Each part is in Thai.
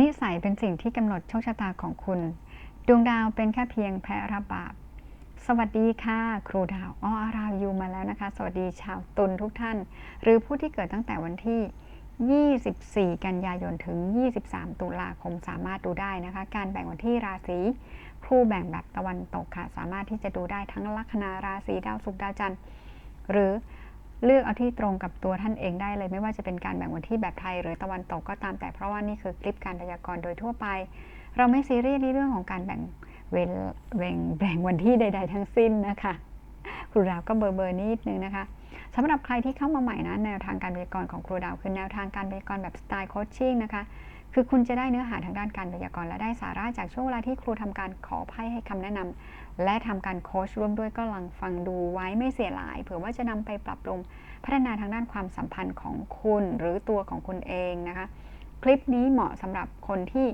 นิสัยเป็นสิ่งที่กำหนดโชคชะตาของคุณ ดวงดาวเป็นแค่เพียงแพรับบาป สวัสดีค่ะ ครูดาวอ้ออารายูมาแล้วนะคะ สวัสดีชาวตุลทุกท่าน หรือผู้ที่เกิดตั้งแต่วันที่ 24 กันยายนถึง 23 ตุลาคมสามารถดูได้นะคะ การแบ่งวันที่ราศีครูแบ่งแบบตะวันตกค่ะ สามารถที่จะดูได้ทั้งลัคนาราศีดาวศุกร์ดาวจันทร์หรือ เลือกเอาที่ตรงกับตัวท่านเองได้เลย ไม่ว่าจะเป็นการแบ่งวันที่แบบไทย หรือตะวันตกก็ตามแต่เพราะว่านี่คือคลิปการพยากรณ์โดยทั่วไป เราไม่ซีเรียสในเรื่องของการแบ่งเวลแบ่งแบ่งวันที่ใด ๆ ทั้งสิ้นนะคะครูดาวก็เบอร์เบอร์นิดนึงนะคะสำหรับใครที่เข้ามาใหม่นะแนวทางการพยากรณ์ของครูดาวคือแนวทางการพยากรณ์แบบสไตล์โคชชิ่งนะคะ คือคุณจะได้เนื้อหาทางด้านการพยากรณ์และได้สาระจากช่วงเวลาที่ครูทำการขอไพ่ให้คำแนะนำและทำการโค้ชร่วมด้วยก็ลังฟังดูไว้ไม่เสียหลายเผื่อว่าจะนำไปปรับปรุงพัฒนาทางด้านความสัมพันธ์ของคุณหรือตัวของคุณเองนะคะคลิปนี้เหมาะสำหรับคนที่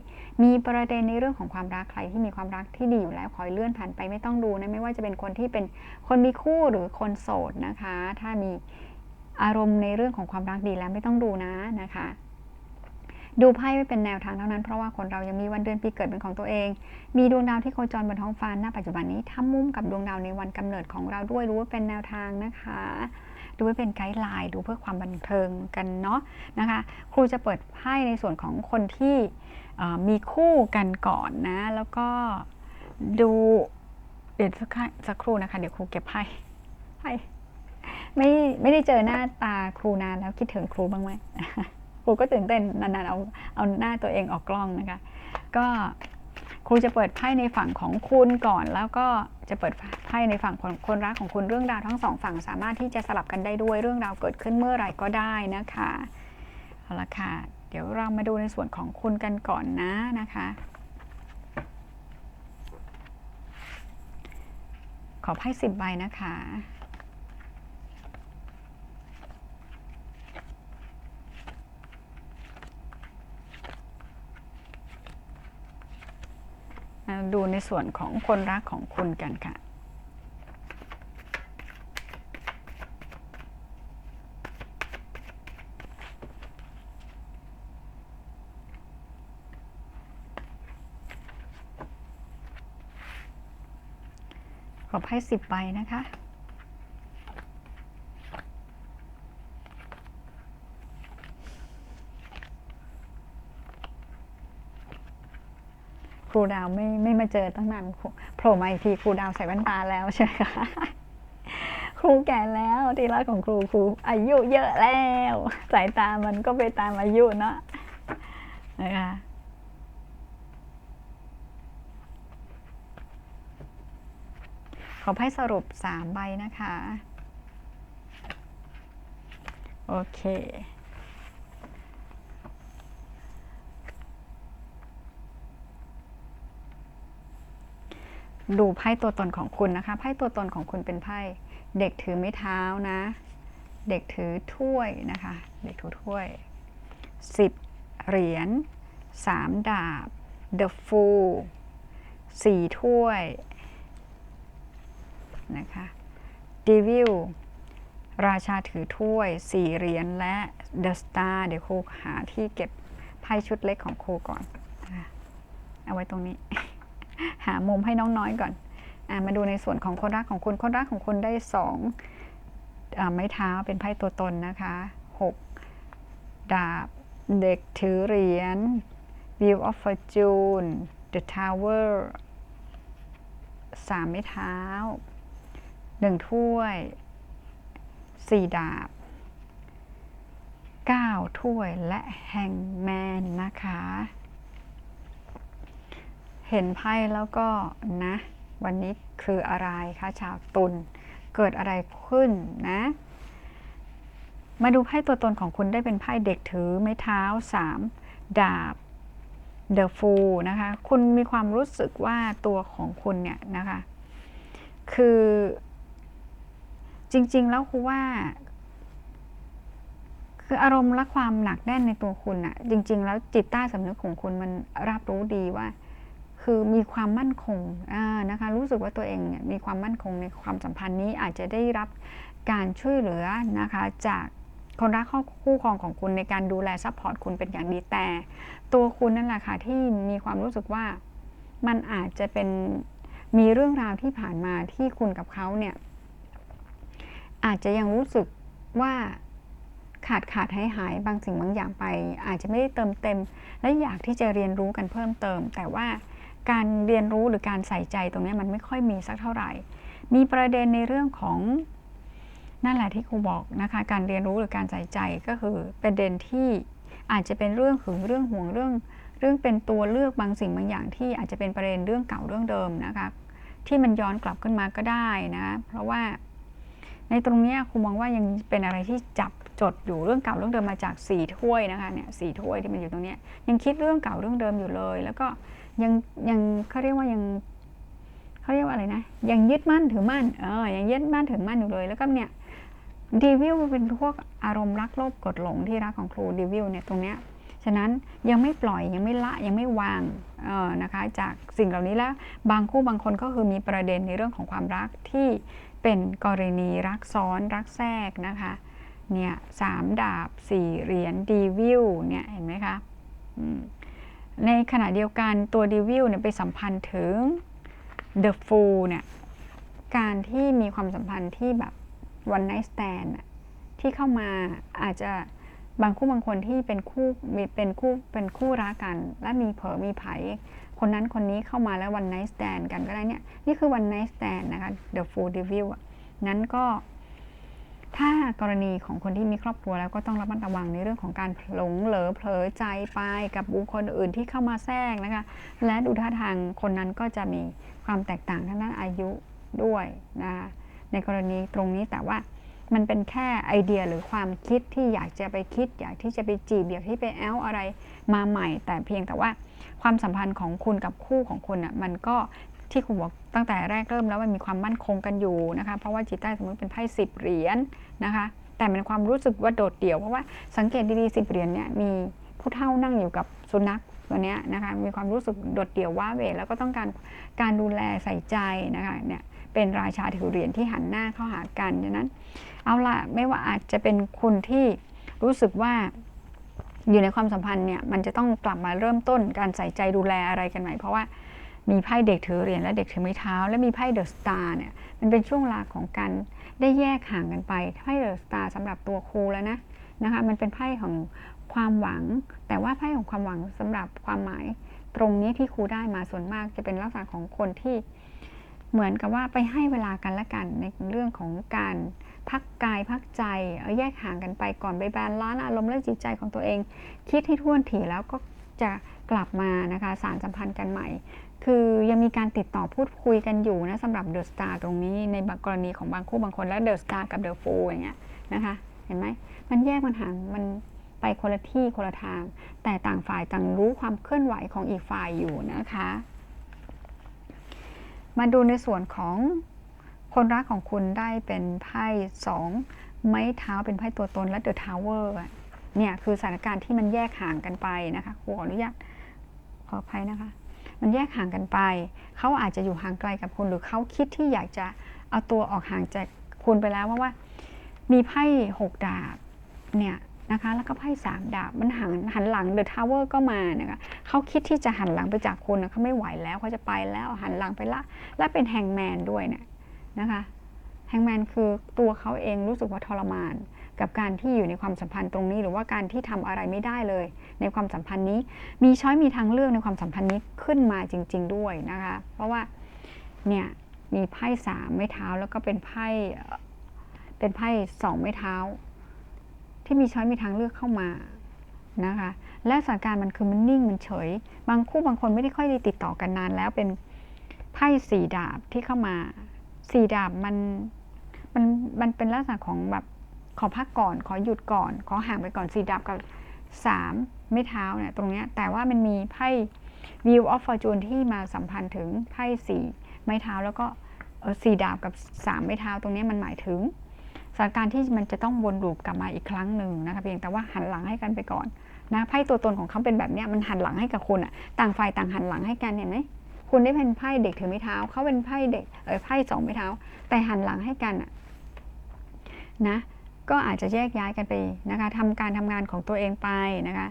มีประเด็นในเรื่องของความรักใครที่มีความรักที่ดีอยู่แล้วคอยเลื่อนผ่านไปไม่ต้องดูนะไม่ว่าจะเป็นคนที่เป็นคนมีคู่หรือคนโสดนะคะ ถ้ามีอารมณ์ในเรื่องของความรักดีแล้วไม่ต้องดูนะนะคะ ดูไพ่ไม่เป็นแนวทางเท่านั้นเพราะว่าคนเรายังมีวันเดือนปีเกิดเป็นของตัวเอง มีดวงดาวที่โคจรบนท้องฟ้าณปัจจุบันนี้ทำมุมกับดวงดาวในวันกำเนิดของเราด้วยรู้ว่าเป็นแนวทางนะคะดูไว้เป็นไกด์ไลน์ดูเพื่อความบันเทิงกันเนาะนะคะครูจะเปิดไพ่ในส่วนของคนที่มีคู่กันก่อนนะ แล้วก็ดูเดี๋ยวสักสักครู่นะคะ เดี๋ยวครูเก็บไพ่ไพ่ไม่ไม่ได้เจอหน้าตาครูนานแล้วคิดถึงครูบ้างไหม ครูก็ตื่นเต้นนานๆเอาเอาหน้าตัวเองออกกล้องนะคะ ก็ครูจะเปิดไพ่ในฝั่งของคุณก่อน แล้วก็จะเปิดไพ่ในฝั่งของคนรักของคุณเรื่องราวทั้งสองฝั่งสามารถที่จะสลับกันได้ด้วยเรื่องราวเกิดขึ้นเมื่อไหร่ก็ได้นะคะเอาละค่ะ เดี๋ยวเรามาดูในส่วนของคุณกันก่อนนะนะคะ ขอไพ่สิบใบนะคะ ดูในส่วนของคนรักของคุณกันค่ะ ขอให้สิบใบนะคะ รูดาวไม่ไม่มาเจอตั้งนานโผล่มาอีกทีครูดาวใส่แว่นตาแล้วใช่ไหมคะครูแก่แล้วทีรักของครูครูอายุเยอะแล้วสายตามันก็ไปตามอายุเนาะนะคะขอให้สรุปสามใบนะคะ โอเค ดูไพ่ตัวตนของคุณนะคะไพ่ตัวตนของคุณเป็นไพ่เด็กถือไม้เท้านะ เด็กถือถ้วยนะคะ เด็กถือถ้วยสิบเหรียญสามดาบ The Fool สี่ถ้วยนะคะ Devil ราชาถือถ้วยสี่เหรียญและ The Star เดี๋ยวครูหาที่เก็บไพ่ชุดเล็กของครูก่อน เอาไว้ตรงนี้ หามุมให้น้องน้อยก่อนอมาดูในส่วนของคนรักของคุณคนรักของคุณได้สองไม้เท้าเป็นไพ่ตัวตนนะคะหกดาบเด็กถือเหรียญ View of Fortune The Tower สามไม้เท้าหนึ่งถ้วยสี่ดาบเก้าถ้วยและแฮงแมนนะคะ เห็นไพ่แล้วก็นะ วันนี้คืออะไรคะชาวตุลเกิดอะไรขึ้นนะ มาดูไพ่ตัวตนของคุณได้เป็นไพ่เด็กถือไม้เท้าสามดาบเดอะฟูนะคะ คุณมีความรู้สึกว่าตัวของคุณเนี่ยนะคะ คือจริง ๆ แล้วคือว่า คืออารมณ์และความหนักแน่นในตัวคุณอะจริง ๆ แล้วจิตใต้สำนึกของคุณมันรับรู้ดีว่า คือมีความมั่นคงนะคะรู้สึกว่าตัวเองเนี่ยมีความมั่นคงในความสัมพันธ์นี้อาจจะได้รับการช่วยเหลือนะคะจากคนรักข้อคู่ครองของคุณในการดูแลซัพพอร์ตคุณเป็นอย่างดีแต่ ตัวคุณนั่นแหละค่ะที่มีความรู้สึกว่ามันอาจจะเป็นมีเรื่องราวที่ผ่านมาที่คุณกับเขาเนี่ยอาจจะยังรู้สึกว่าขาดขาดหายหายบางสิ่งบางอย่างไป อาจจะไม่ได้เติมเต็ม และอยากที่จะเรียนรู้กันเพิ่มเติม แต่ว่า การเรียนรู้หรือการใส่ใจตรงนี้มันไม่ค่อยมีสักเท่าไหร่ มีประเด็นในเรื่องของนั่นแหละที่ครูบอกนะคะ การเรียนรู้หรือการใส่ใจก็คือประเด็นที่อาจจะเป็นเรื่องหึงเรื่องห่วงเรื่อง เรื่องเป็นตัวเลือกบางสิ่งบางอย่างที่อาจจะเป็นประเด็นเรื่องเก่าเรื่องเดิมนะคะ ที่มันย้อนกลับขึ้นมาก็ได้นะเพราะว่าในตรงนี้ครูมองว่ายังเป็นอะไรที่จับจดอยู่เรื่องเก่าเรื่องเดิมมาจากสี่ถ้วยนะคะเนี่ยสี่ถ้วยที่มันอยู่ตรงนี้ยังคิดเรื่องเก่าเรื่องเดิมอยู่เลย แล้วก็ ยังยังเขาเรียกว่ายังเขาเรียกว่าอะไรนะ ยังยึดมั่นถือมั่น เออ ยังยึดมั่นถือมั่นอยู่เลย แล้วก็เนี่ยดีวิวเป็นพวกอารมณ์รักโลภกดหลงที่รักของครูดีวิวเนี่ยตรงเนี้ย ฉะนั้นยังไม่ปล่อยยังไม่ละยังไม่วาง เออนะคะ จากสิ่งเหล่านี้แล้วบางคู่บางคนก็คือมีประเด็นในเรื่องของความรักที่เป็นกรณีรักซ้อนรักแทรกนะคะ เนี่ยสามดาบสี่เหรียญดีวิวเนี่ยเห็นไหมคะ ในขณะเดียวกันตัวดีวิลเนี่ยไปสัมพันธ์ถึง The Fool เนี่ยการที่มีความสัมพันธ์ที่แบบ one night stand ที่เข้ามาอาจจะบางคู่บางคนที่เป็นคู่มีเป็นคู่เป็นคู่รักกัน และมีเผลอมีไผคนนั้นคนนี้เข้ามาแล้ว one night stand กันก็ได้เนี่ย นี่คือ one night stand นะคะ The Fool Devil นั้นก็ ถ้ากรณีของคนที่มีครอบครัวแล้วก็ต้องระมัดระวังในเรื่องของการหลงเหลอเผลอใจไปกับบุคคลอื่นที่เข้ามาแทรกนะคะ และดูท่าทางคนนั้นก็จะมีความแตกต่างทางด้านอายุด้วยนะคะในกรณีตรงนี้แต่ว่ามันเป็นแค่ไอเดียหรือความคิดที่อยากจะไปคิด อยากที่จะไปจีบอยากที่ไปแอลอะไรมาใหม่ แต่เพียงแต่ว่าความสัมพันธ์ของคุณกับคู่ของคุณอะมันก็ ที่ครูบอกตั้งแต่แรกเริ่มแล้วมันมีความมั่นคงกันอยู่นะคะเพราะว่าจิตใต้สมมติเป็นไพ่สิบเหรียญนะคะ แต่เป็นความรู้สึกว่าโดดเดี่ยวเพราะว่าสังเกตดีๆสิบเหรียญเนี่ยมีผู้เฒ่านั่งอยู่กับสุนัขตัวนี้นะคะมีความรู้สึกโดดเดี่ยวว้าเหวแล้วก็ต้องการการดูแลใส่ใจนะคะเนี่ยเป็นราชาถือเหรียญที่หันหน้าเข้าหากันดังนั้น เอาละไม่ว่าอาจจะเป็นคุณที่รู้สึกว่าอยู่ในความสัมพันธ์เนี่ยมันจะต้องกลับมาเริ่มต้นการใส่ใจดูแลอะไรกันใหม่เพราะว่า มีไพ่เด็กถือเหรียญและเด็กถือไม้เท้า และมีไพ่เดอะสตาร์เนี่ยมันเป็นช่วงเวลาของการได้แยกห่างกันไปไพ่เดอะสตาร์สำหรับตัวครูแล้วนะนะคะมันเป็นไพ่ของความหวัง แต่ว่าไพ่ของความหวังสำหรับความหมาย ตรงนี้ที่ครูได้มาส่วนมากจะเป็นลักษณะของคนที่เหมือนกับว่าไปให้เวลากันละกันในเรื่องของการพักกายพักใจเอาแยกห่างกันไปก่อนไปแบนล้านอารมณ์และจิตใจของตัวเอง คิดให้ท่วนถี่แล้วก็จะกลับมานะคะสารสัมพันธ์กันใหม่ คือยังมีการติดต่อพูดคุยกันอยู่นะสำหรับเดอะสตาร์ตรงนี้ในบางกรณีของบางคู่บางคนและเดอะสตาร์กับเดอะโฟอย่างเงี้ยนะคะเห็นไหมมันแยกมันห่างมันไปคนละที่คนละทาง แต่ต่างฝ่ายต่างรู้ความเคลื่อนไหวของอีกฝ่ายอยู่นะคะ มาดูในส่วนของคนรักของคุณได้เป็นไพ่สองไม้เท้าเป็นไพ่ตัวตนและเดอะทาวเวอร์เนี่ยคือสถานการณ์ที่มันแยกห่างกันไปนะคะขออนุญาตขออภัยนะคะ มันแยกห่างกันไป เขาอาจจะอยู่ห่างไกลกับคุณ หรือเขาคิดที่อยากจะเอาตัวออกห่างจากคุณไปแล้วว่าว่า มีไพ่หกดาบเนี่ยนะคะ แล้วก็ไพ่สามดาบมันหันหันหลังเดอะทาวเวอร์ก็มานะคะเขาคิดที่จะหันหลังไปจากคุณเขาไม่ไหวแล้วเขาจะไปแล้วหันหลังไปละ และเป็นแฮงแมนด้วยเนี่ยนะคะแฮงแมนคือตัวเขาเองรู้สึกว่าทรมาน กับการที่อยู่ในความสัมพันธ์ตรงนี้ หรือว่าการที่ทำอะไรไม่ได้เลย ในความสัมพันธ์นี้ มีช้อยมีทางเลือกในความสัมพันธ์นี้ขึ้นมาจริง ๆ ด้วยนะคะ เพราะว่าเนี่ยมีไพ่สามไม้เท้าแล้วก็เป็นไพ่เป็นไพ่สองไม้เท้า ที่มีช้อยมีทางเลือกเข้ามานะคะและสถานการณ์มันคือมันนิ่งมันเฉย บางคู่บางคนไม่ได้ค่อยได้ติดต่อกันนานแล้วเป็นไพ่สี่ดาบที่เข้ามาสี่ดาบมันมันมันเป็นลักษณะของแบบ ขอพักก่อน ขอหยุดก่อน ขอห่างไปก่อนสีดับกับสามไม่เท้าเนี่ยตรงเนี้ยแต่ว่ามันมีไพ่ view of fortune ที่มาสัมพันธ์ถึงไพ่สีไม้เท้าแล้วก็สี่ดาบกับสามไม้เท้าตรงนี้มันหมายถึงสถานการณ์ที่มันจะต้องวนลูปกลับมาอีกครั้งหนึ่งนะคะเพียงแต่ว่าหันหลังให้กันไปก่อนนะไพ่ตัวตนของเขาเป็นแบบนี้มันหันหลังให้กับคุณอะต่างฝ่ายต่างหันหลังให้กันเห็นไหมคุณได้เป็นไพ่เด็กถือไม้เท้าเขาเป็นไพ่เด็กเออไพ่สองไม้เท้า แต่หันหลังให้กันอะนะ ก็อาจจะแยกย้ายกันไปนะคะทำการทำงานของตัวเองไปนะคะ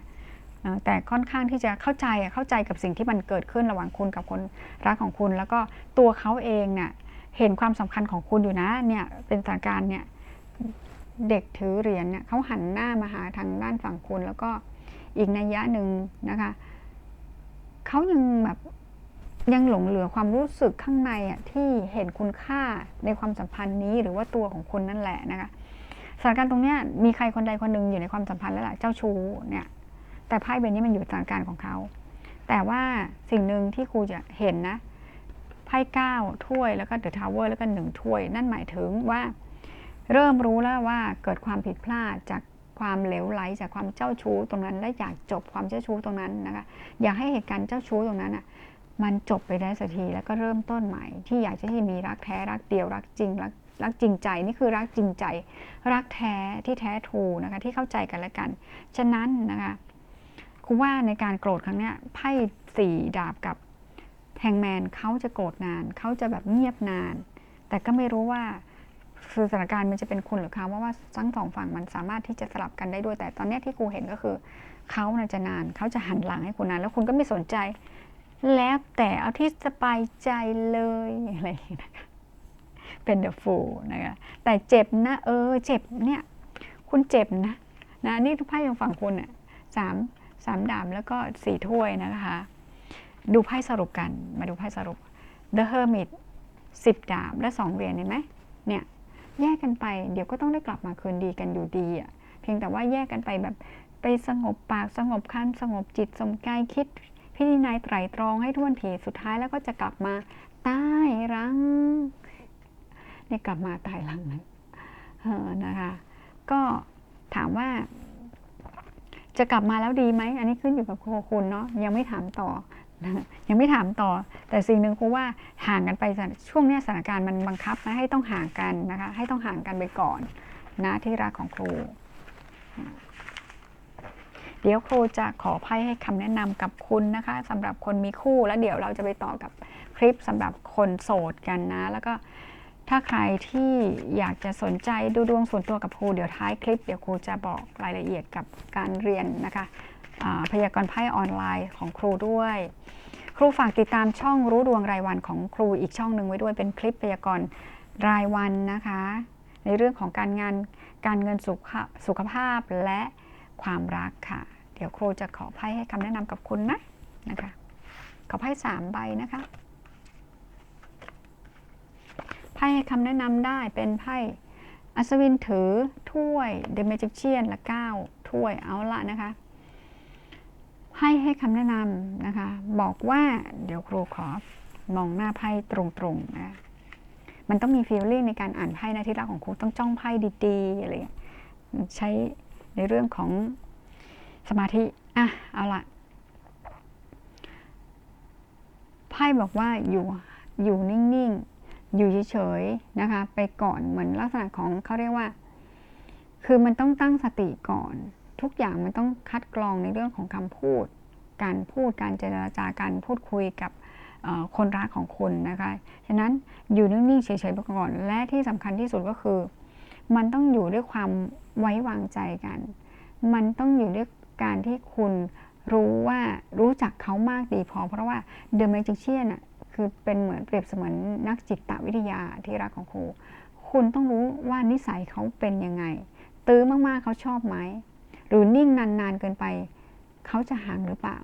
แต่ค่อนข้างที่จะเข้าใจเข้าใจกับสิ่งที่มันเกิดขึ้นระหว่างคุณกับคนรักของคุณ แล้วก็ตัวเขาเองเนี่ยเห็นความสำคัญของคุณอยู่นะเนี่ยเป็นสถานการณ์เนี่ยเด็กถือเหรียญเนี่ยเขาหันหน้ามาหาทางด้านฝั่งคุณ แล้วก็อีกนัยยะหนึ่งนะคะเขายังแบบยังหลงเหลือความรู้สึกข้างในอะที่เห็นคุณค่าในความสัมพันธ์นี้หรือว่าตัวของคุณนั่นแหละนะคะ สถานการณ์ตรงเนี้ยมีใครคนใดคนหนึ่งอยู่ในความสัมพันธ์แล้วล่ะเจ้าชู้เนี่ยแต่ไพ่ใบนี้มันอยู่สถานการณ์ของเขา แต่ว่าสิ่งหนึ่งที่ครูจะเห็นนะไพ่เก้าถ้วยแล้วก็เดอะทาวเวอร์แล้วก็หนึ่งถ้วย นั่นหมายถึงว่า เริ่มรู้แล้วว่าเกิดความผิดพลาดจากความเหลวไหลจากความเจ้าชู้ตรงนั้น และอยากจบความเจ้าชู้ตรงนั้นนะคะอยากให้เหตุการณ์เจ้าชู้ตรงนั้นอะมันจบไปได้สักทีแล้วก็เริ่มต้นใหม่ที่อยากจะให้มีรักแท้รักเดียวรักจริงรัก รักจริงใจนี่คือรักจริงใจ รักแท้ที่แท้ทรูนะคะที่เข้าใจกันและกัน ฉะนั้นนะคะครูว่าในการโกรธครั้งเนี้ยไพ่สี่ดาบกับแฮงแมนเขาจะโกรธนานเขาจะแบบเงียบนาน แต่ก็ไม่รู้ว่าคือสถานการณ์มันจะเป็นคุณหรือเขาเพราะว่าทั้งสองฝั่งมันสามารถที่จะสลับกันได้ด้วยแต่ตอนนี้ที่ครูเห็นก็คือเขาน่าจะนานเขาจะหันหลังให้คุณนาน แล้วคุณก็ไม่สนใจ แล้วแต่เอาที่สบายใจเลยอะไรอย่างเงี้ยนะคะ เป็นเดอะฟูลนะคะแต่เจ็บนะ เออ เจ็บเนี่ย คุณเจ็บนะนะนี่ทุกไพ่ของฝั่งคุณเนี่ยสามสามดาบแล้วก็สี่ถ้วยนะคะ ดูไพ่สรุปกันมาดูไพ่สรุป The Hermit สิบดาบและสองเหรียญเห็นไหมเนี่ยแยกกันไปเดี๋ยวก็ต้องได้กลับมาคืนดีกันอยู่ดีอะเพียงแต่ว่าแยกกันไปแบบไปสงบปากสงบคันสงบจิตสงบกายคิดพิจารณาไตรตรองให้ท่วนทีสุดท้ายแล้วก็จะกลับมาใต้รัง นี่กลับมาตายหลังนะเออนะคะ ก็ถามว่า จะกลับมาแล้วดีไหม อันนี้ขึ้นอยู่กับครูคุณเนาะยังไม่ถามต่อยังไม่ถามต่อ แต่สิ่งหนึ่งครูว่าห่างกันไปช่วงนี้สถานการณ์มันบังคับนะให้ต้องห่างกันนะคะ ให้ต้องห่างกันไปก่อนนะที่รักของครู เดี๋ยวครูจะขอไพ่ให้คำแนะนำกับคุณนะคะสำหรับคนมีคู่แล้วเดี๋ยวเราจะไปต่อกับคลิปสำหรับคนโสดกันนะ แล้วก็ ถ้าใครที่อยากจะสนใจดูดวงส่วนตัวกับครูเดี๋ยวท้ายคลิปเดี๋ยวครูจะบอกรายละเอียดกับการเรียนนะคะพยากรณ์ไพ่ออนไลน์ของครูด้วย ครูฝากติดตามช่องรู้ดวงรายวันของครูอีกช่องหนึ่งไว้ด้วยเป็นคลิปพยากรณ์รายวันนะคะ ในเรื่องของการงานการเงินสุขสุขภาพและความรักค่ะ เดี๋ยวครูจะขอไพ่ให้คำแนะนำกับคุณนะนะคะขอไพ่สามใบนะคะ ไพ่ให้คำแนะนำได้เป็นไพ่อัศวินถือถ้วย The Magician และ 9 ถ้วยเอาละนะคะ ให้ให้คำแนะนำนะคะ บอกว่าเดี๋ยวครูขอมองหน้าไพ่ตรงๆนะมันต้องมีฟีลลิ่งในการอ่านไพ่นะที่รักของครูต้องจ้องไพ่ดีๆอะไรใช้ในเรื่องของสมาธิอะเอาละไพ่บอกว่าอยู่อยู่นิ่งๆ อยู่เฉยๆนะคะ ไปก่อนเหมือนลักษณะของเขาเรียกว่า คือมันต้องตั้งสติก่อน ทุกอย่างมันต้องคัดกรองในเรื่องของคำพูด การพูดการเจรจาการพูดคุยกับคนรักของคุณนะคะ ฉะนั้นอยู่นิ่งๆเฉยๆไปก่อน และที่สำคัญที่สุดก็คือ มันต้องอยู่ด้วยความไว้วางใจกัน มันต้องอยู่ด้วยการที่คุณรู้ว่ารู้จักเขามากดีพอ เพราะว่าเดอะแมจิเชียนอะ คือเป็นเหมือนเปรียบเสมือนนักจิตวิทยาที่รักของครู คุณต้องรู้ว่านิสัยเขาเป็นยังไง ตื้อมากๆเขาชอบไหม หรือนิ่งนานๆเกินไป เขาจะห่างหรือเปล่า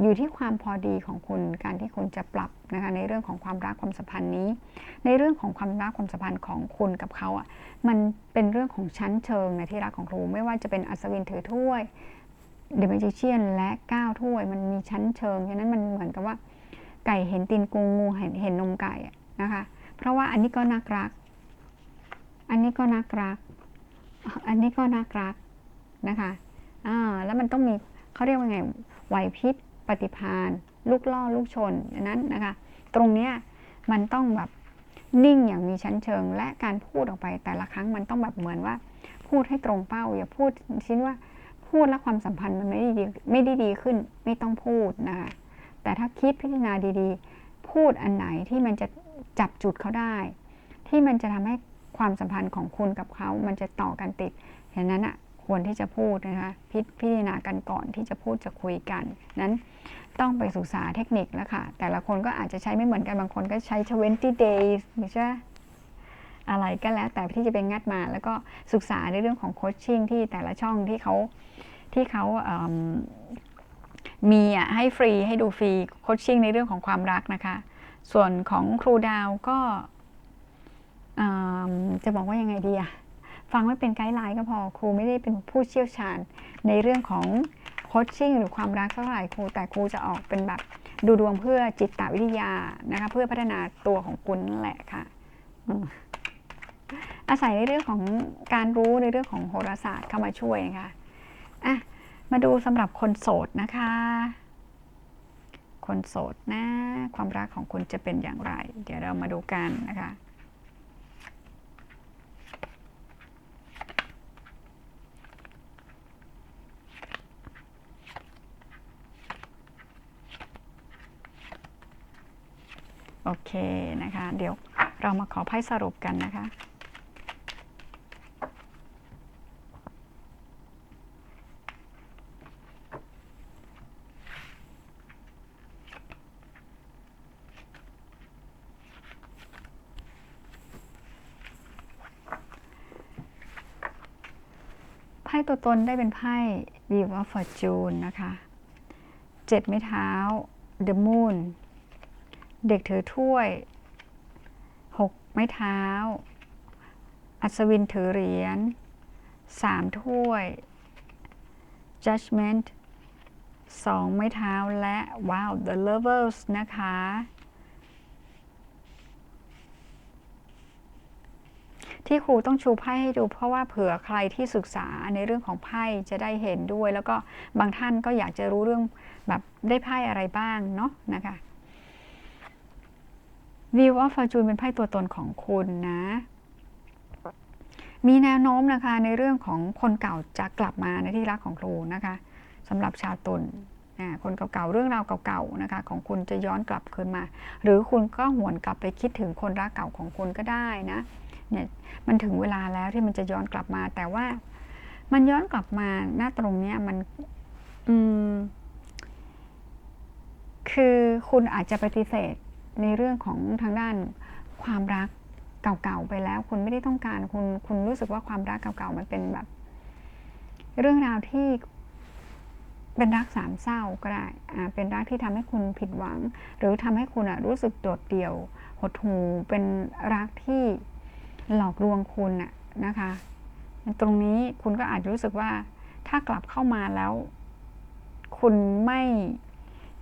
อยู่ที่ความพอดีของคุณ การที่คุณจะปรับนะคะในเรื่องของความรักความสัมพันธ์นี้ ในเรื่องของความรักความสัมพันธ์ของคุณกับเขาอะ มันเป็นเรื่องของชั้นเชิงในที่รักของครู ไม่ว่าจะเป็นอัศวินถือถ้วยเดอะแมจิเชียนและก้าวถ้วย มันมีชั้นเชิง ฉะนั้นมันเหมือนกับว่า ไก่เห็นตีนกูงูเห็นเห็นนมไก่อะนะคะ เพราะว่าอันนี้ก็นักรัก อันนี้ก็นักรัก อันนี้ก็นักรักนะคะอ่าแล้วมันต้องมีเขาเรียกว่าไงไหวพริบปฏิภาณลูกล่อลูกชนนนั้นนะคะ ตรงเนี้ยมันต้องแบบนิ่งอย่างมีชั้นเชิง และการพูดออกไปแต่ละครั้งมันต้องแบบเหมือนว่า พูดให้ตรงเป้า อย่าพูดชิ้นว่าพูดแล้วความสัมพันธ์มันไม่ได้ดีไม่ได้ดีขึ้นไม่ต้องพูดนะคะ แต่ถ้าคิดพิจารณาดีๆ พูดอันไหนที่มันจะจับจุดเขาได้ ที่มันจะทำให้ความสัมพันธ์ของคุณกับเขามันจะต่อกันติดฉะนั้นอะควรที่จะพูดนะคะพิพจารณากันก่อนที่จะพูดจะคุยกัน นั้นต้องไปศึกษาเทคนิคแล้วค่ะ แต่ละคนก็อาจจะใช้ไม่เหมือนกันบางคนก็ใช้ 20 days ไม่ใช่อะไรก็แล้ว แต่ที่จะเป็นงัดมา แล้วก็ศึกษาในเรื่องของโคชชิ่งที่แต่ละช่องที่เขาที่เขาเอิ่ มีอะให้ฟรีให้ดูฟรีโคชชิ่งในเรื่องของความรักนะคะ ส่วนของครูดาวก็จะบอกว่ายังไงดีอะฟังไว้เป็นไกด์ไลน์ก็พอครูไม่ได้เป็นผู้เชี่ยวชาญในเรื่องของโคชชิ่งหรือความรักเท่าไหร่ครูแต่ครูจะออกเป็นแบบดูดวงเพื่อจิตวิทยานะคะเพื่อพัฒนาตัวของคุณนั่นแหละค่ะอืมอาศัยในเรื่องของการรู้ในเรื่องของโหราศาสตร์เข้ามาช่วยค่ะอะ มาดูสำหรับคนโสดนะคะ คนโสดนะ ความรักของคุณจะเป็นอย่างไร เดี๋ยวเรามาดูกันนะคะโอเคนะคะ เดี๋ยวเรามาขอไพ่สรุปกันนะคะ ตนได้เป็นไพ่ Wheel of Fortune นะคะเจ็ดไม้เท้า The Moon เด็กถือถ้วยหกไม้เท้า อัศวินถือเหรียญสามถ้วย Judgment สองไม้เท้าและว้าว The Lovers นะคะ ที่ครูต้องชูไพ่ให้ดูเพราะว่าเผื่อใครที่ศึกษาในเรื่องของไพ่จะได้เห็นด้วย แล้วก็บางท่านก็อยากจะรู้เรื่องแบบได้ไพ่อะไรบ้างเนาะนะคะ View of Fortune เป็นไพ่ตัวตนของคุณนะ มีแนวโน้มนะคะในเรื่องของคนเก่าจะกลับมาในที่รักของครูนะคะสำหรับชาวตุลอ่าคนเก่าๆ เรื่องราวเก่าๆ นะคะของคุณจะย้อนกลับคืนมา หรือคุณก็หวนกลับไปคิดถึงคนรักเก่าของคุณก็ได้นะ เนี่ยมันถึงเวลาแล้วที่มันจะย้อนกลับมา แต่ว่ามันย้อนกลับมาหน้าตรงเนี้ยมันอืมคือคุณอาจจะปฏิเสธในเรื่องของทางด้านความรักเก่าๆไปแล้ว คุณไม่ได้ต้องการคุณคุณรู้สึกว่าความรักเก่าๆมันเป็นแบบ เรื่องราวที่เป็นรักสามเศร้าก็ได้อ่าเป็นรักที่ทำให้คุณผิดหวัง หรือทำให้คุณอะรู้สึกโดดเดี่ยว หดหู่เป็นรักที่ หลอกลวงคุณอะนะคะตรงนี้คุณก็อาจจะรู้สึกว่าถ้ากลับเข้ามาแล้ว คุณไม่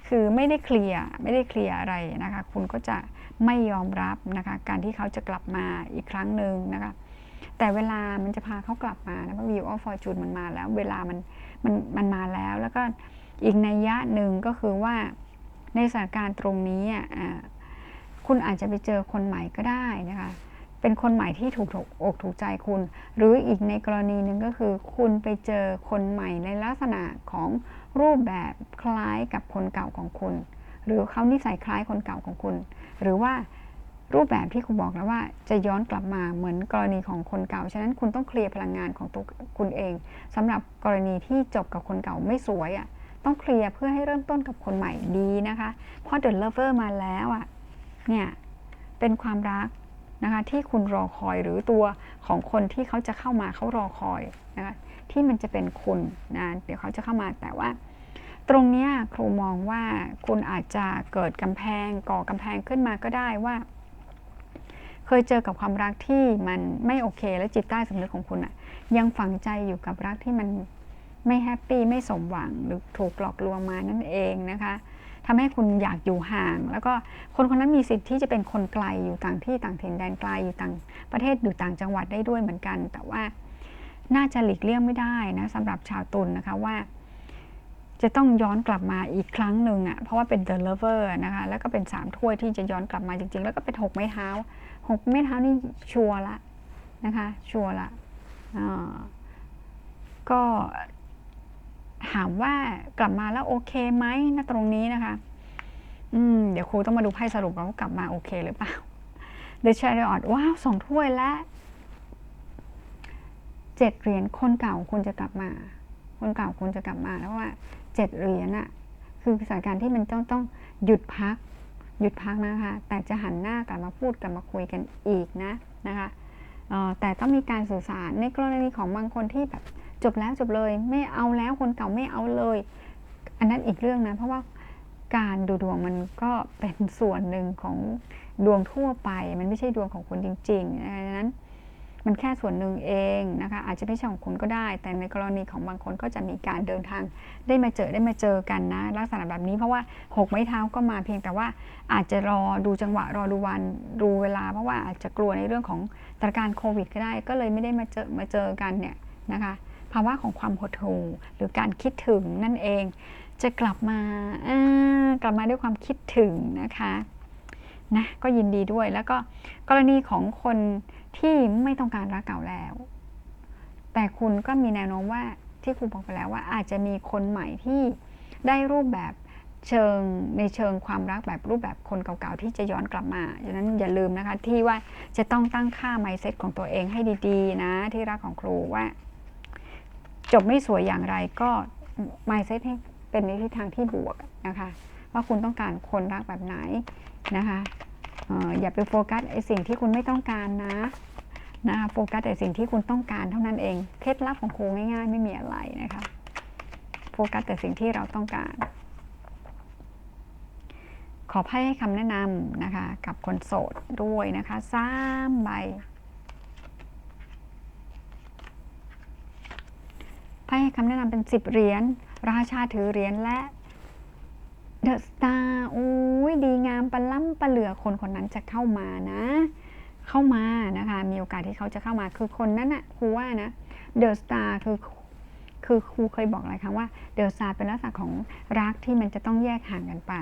คือไม่ได้เคลียร์ไม่ได้เคลียร์อะไรนะคะ คุณก็จะไม่ยอมรับนะคะ การที่เขาจะกลับมาอีกครั้งหนึ่งนะคะ แต่เวลามันจะพาเขากลับมานะเพราะ View of Fortune มันมาแล้ว เวลามันมันมันมาแล้วแล้วก็อีกในยยะหนึ่งก็คือว่าในสถานการณ์ตรงนี้อะคุณอาจจะไปเจอคนใหม่ก็ได้นะคะ เป็นคนใหม่ที่ถูกถูกอกถูกใจคุณ หรืออีกในกรณีหนึ่งก็คือ คุณไปเจอคนใหม่ในลักษณะของรูปแบบคล้ายกับคนเก่าของคุณ หรือเขานิสัยคล้ายคนเก่าของคุณ หรือว่ารูปแบบที่คุณบอกแล้วว่าจะย้อนกลับมาเหมือนกรณีของคนเก่า ฉะนั้นคุณต้องเคลียร์พลังงานของตัวคุณเองสำหรับกรณีที่จบกับคนเก่าไม่สวยอะ่ะต้องเคลียร์เพื่อให้เริ่มต้นกับคนใหม่ดีนะคะ เพราะ The Lover มาแล้วอะ่ะเนี่ยเป็นความรัก นะคะที่คุณรอคอยหรือตัวของคนที่เขาจะเข้ามาเขารอคอยนะคะที่มันจะเป็นคุณนะเดี๋ยวเขาจะเข้ามาแต่ว่า ตรงนี้ครูมองว่าคุณอาจจะเกิดกำแพงก่อกำแพงขึ้นมาก็ได้ว่า เคยเจอกับความรักที่มันไม่โอเค และจิตใต้สำนึกของคุณอะยังฝังใจอยู่กับรักที่มันไม่แฮปปี้ไม่สมหวังหรือถูกหลอกลวงมานั่นเองนะคะ ทำให้คุณอยากอยู่ห่าง แล้วก็คนคนนั้นมีสิทธิ์ที่จะเป็นคนไกลอยู่ต่างที่ต่างถิ่นแดนไกลอยู่ต่างประเทศอยู่ต่างจังหวัดได้ด้วยเหมือนกัน แต่ว่าน่าจะหลีกเลี่ยงไม่ได้นะสำหรับชาวตุลนนะคะว่า จะต้องย้อนกลับมาอีกครั้งหนึ่งอะ่ะเพราะว่าเป็น The Lover นะคะแล้วก็เป็น 3 ถ้วยที่จะย้อนกลับมาจริง ๆ แล้วก็เป็น 6 ไม้เท้า 6 ไม้เท้านี่ชัวร์ละนะคะชัวร์ละอ่าก็ ถามว่ากลับมาแล้วโอเคไหมนะตรงนี้นะคะอืมเดี๋ยวครูต้องมาดูไพ่สรุปว่าเขากลับมาโอเคหรือเปล่า The Chariot ว้าวสองถ้วยแล้วเจ็ดเหรียญคนเก่าคุณจะกลับมา คนเก่าคุณจะกลับมาแล้วว่าเจ็ดเหรียญอะคือสถานการณ์ที่มันต้องต้องหยุดพัก หยุดพักนะคะ แต่จะหันหน้ากลับมาพูดกลับมาคุยกันอีกนะนะคะแต่ต้องมีการสื่อสารในกรณีของบางคนที่แบบ จบแล้วจบเลย ไม่เอาแล้วคนเก่าไม่เอาเลย อันนั้นอีกเรื่องนะ เพราะว่าการดูดวงมันก็เป็นส่วนหนึ่งของดวงทั่วไป มันไม่ใช่ดวงของคุณจริงๆดังนั้น มันแค่ส่วนหนึ่งเองนะคะ อาจจะไม่ใช่ของคุณก็ได้ แต่ในกรณีของบางคนก็จะมีการเดินทางได้มาเจอได้มาเจอกันนะ ลักษณะแบบนี้เพราะว่าหกไม้เท้าก็มาเพียงแต่ว่าอาจจะรอดูจังหวะรอดูวันดูเวลา เพราะว่าอาจจะกลัวในเรื่องของสถานการณ์โควิดก็ได้ ก็เลยไม่ได้มาเจอมาเจอกันเนี่ยนะคะ ภาวะของความหดหู่หรือการคิดถึงนั่นเอง จะกลับมาากลับมาด้วยความคิดถึงนะคะนะก็ยินดีด้วยแล้วก็กรณีของคนที่ไม่ต้องการรักเก่าแล้ว แต่คุณก็มีแนวโน้มว่าที่ครูบอกไปแล้วว่าอาจจะมีคนใหม่ที่ได้รูปแบบเชิงในเชิงความรักแบบรูปแบบคนเก่าๆที่จะย้อนกลับมาดังนั้นอย่าลืมนะคะที่ว่าจะต้องตั้งค่า mindset ของตัวเองให้ดีๆ นะที่รักของครูว่า จบไม่สวยอย่างไรก็ mindset ให้เป็นในทิศทางที่บวกนะคะ ว่าคุณต้องการคนรักแบบไหนนะคะออย่าไปโฟกัสไอสิ่งที่คุณไม่ต้องการนะนะคะโฟกัสแต่สิ่งที่คุณต้องการเท่านั้นเอง เคล็ดลับของครูง่ายๆ ไม่มีอะไรนะคะ โฟกัสแต่สิ่งที่เราต้องการ ขอให้คำแนะนำนะคะ กับคนโสดด้วยนะคะสามใบ ไพ่ให้คำแนะนำเป็นสิบเหรียญราชาถือเหรียญและเดอะสตาร์อุ้ยดีงามปลล่ำปลเหลือคนคนนั้นจะเข้ามานะ เข้ามานะคะ มีโอกาสที่เขาจะเข้ามาคือคนนั้นอะครูว่านะเดอะสตาร์คือคือครูเคยบอกหลายครั้งว่าเดอะสตาร์เป็นลักษณะของรักที่มันจะต้องแยกห่างกันไป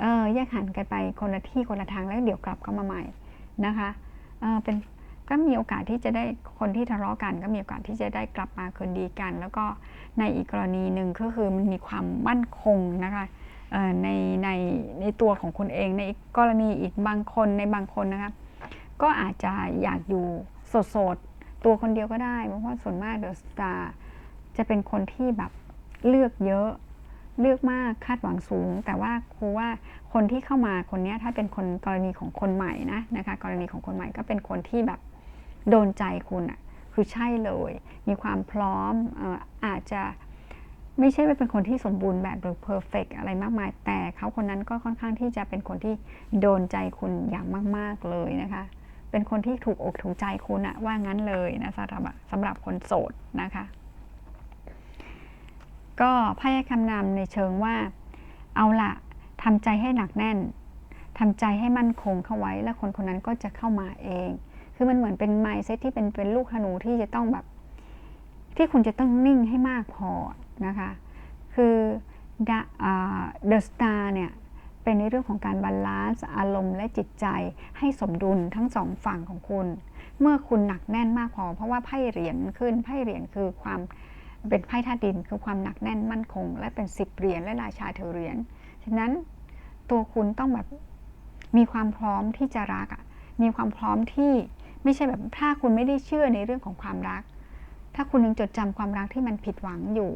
เออแยกห่างกันไปคนละที่คนละทางแล้วเดี๋ยวกลับเข้ามาใหม่นะคะเออเป็น ก็มีโอกาสที่จะได้คนที่ทะเลาะกัน ก็มีโอกาสที่จะได้กลับมาคืนดีกัน แล้วก็ในอีกกรณีหนึ่งก็คือมันมีความมั่นคงนะคะในในในตัวของคุณเอง ในอีกรณีอีกบางคนในบางคนนะคะก็อาจจะอยากอยู่โสดๆตัวคนเดียวก็ได้เพราะว่าส่วนมากเดอะสตาร์จะเป็นคนที่แบบเลือกเยอะเลือกมากคาดหวังสูง แต่ว่าครูว่าคนที่เข้ามาคนนี้ถ้าเป็นคนกรณีของคนใหม่นะนะคะ กรณีของคนใหม่ก็เป็นคนที่แบบ โดนใจคุณอะ่ะคือใช่เลย มีความพร้อมอาจจะไม่ใช่เป็นคนที่สมบูรณ์แบบหรือเพอร์เฟกอะไรมากมาย แต่เขาคนนั้นก็ค่อนข้างที่จะเป็นคนที่โดนใจคุณอย่างมาก ๆเลยนะคะ เป็นคนที่ถูกอกถูกใจคุณอะว่างั้นเลยนะสำหรับสำหรับคนโสดนะคะ ก็พยาคำนำในเชิงว่า เอาละทำใจให้หนักแน่นทำใจให้มั่นคงเข้าไว้แล้วคนคนนั้นก็จะเข้ามาเอง คือมันเหมือนเป็นไมซ์เซตที่เป็นเป็นลูกธนูที่จะต้องแบบ ที่คุณจะต้องนิ่งให้มากพอนะคะ คือเดอะสตาร์เนี่ยเป็นในเรื่องของการบาลานซ์อารมณ์และจิตใจให้สมดุลทั้งสองฝั่งของคุณ เมื่อคุณหนักแน่นมากพอ เพราะว่าไพ่เหรียญขึ้นไพ่เหรียญคือความเป็นไพ่ธาตุดินคือความหนักแน่นมั่นคง และเป็นสิบเหรียญและราชาเถอเหรียญฉะนั้นตัวคุณต้องแบบมีความพร้อมที่จะรักอะมีความพร้อมที่ ไม่ใช่แบบถ้าคุณไม่ได้เชื่อในเรื่องของความรัก ถ้าคุณยังจดจำความรักที่มันผิดหวังอยู่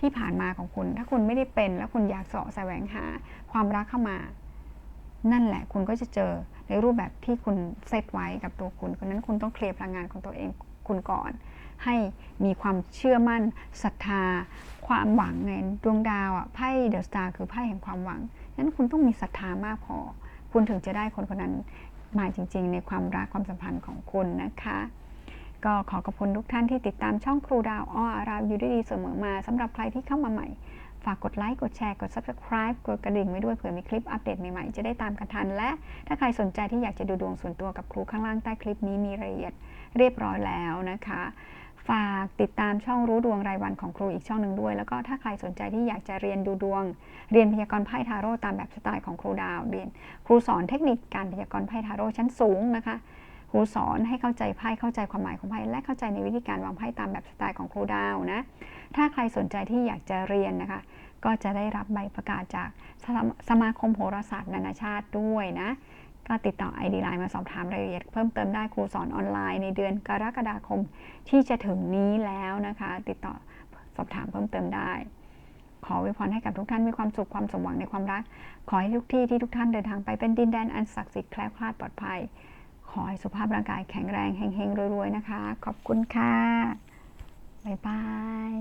ที่ผ่านมาของคุณ ถ้าคุณไม่ได้เป็นแล้วคุณอยากเสาะแสวงหาความรักเข้ามา นั่นแหละคุณก็จะเจอในรูปแบบที่คุณเซตไว้กับตัวคุณเพราะนั้นคุณต้องเคลียร์พลังงานของตัวเองคุณก่อน ให้มีความเชื่อมั่นศรัทธา ความหวังไงดวงดาวอะไพ่เดอะสตาร์คือไพ่แห่งความหวังนั้นคุณต้องมีศรัทธามากพอ คุณถึงจะได้คนคนนั้น มาจริง ๆ ในความรักความสัมพันธ์ของคุณนะคะ ก็ขอขอบคุณทุกท่านที่ติดตามช่องครูดาวอ้อราวอยู่ดีเสมอมาสำหรับใครที่เข้ามาใหม่ ฝากกดไลค์กดแชร์กด subscribe กดกระดิ่งไว้ด้วยเผื่อมีคลิปอัปเดตใหม่ๆ จะได้ตามกันทัน และถ้าใครสนใจที่อยากจะดูดวงส่วนตัวกับครูข้างล่างใต้คลิปนี้มีรายละเอียดเรียบร้อยแล้วนะคะ ฝากติดตามช่องรู้ดวงรายวันของครูอีกช่องหนึ่งด้วย แล้วก็ถ้าใครสนใจที่อยากจะเรียนดูดวง เรียนพยากรณ์ไพ่ทาโร่ตามแบบสไตล์ของครูดาวเรียน ครูสอนเทคนิคการพยากรณ์ไพ่ทาโร่ชั้นสูงนะคะครูสอนให้เข้าใจไพ่เข้าใจความหมายของไพ่และเข้าใจในวิธีการวางไพ่ตามแบบสไตล์ของครูดาวนะถ้าใครสนใจที่อยากจะเรียนนะคะ ก็จะได้รับใบประกาศจากสมาคมโหราศาสตร์นานาชาติด้วยนะ ก็ติดต่อ ID Line มาสอบถามรายละเอียดเพิ่มเติมได้ครูสอนออนไลน์ในเดือนกรกฎาคมที่จะถึงนี้แล้วนะคะ ติดต่อสอบถามเพิ่มเติมได้ ขอวิพรให้กับทุกท่านมีความสุขความสมหวังในความรัก ขอให้ทุกที่ที่ทุกท่านเดินทางไปเป็นดินแดนอันศักดิ์สิทธิ์แคล้วคลาดปลอดภัย ขอให้สุขภาพร่างกายแข็งแรงเฮงๆรวยๆนะคะ ขอบคุณค่ะบ๊ายบาย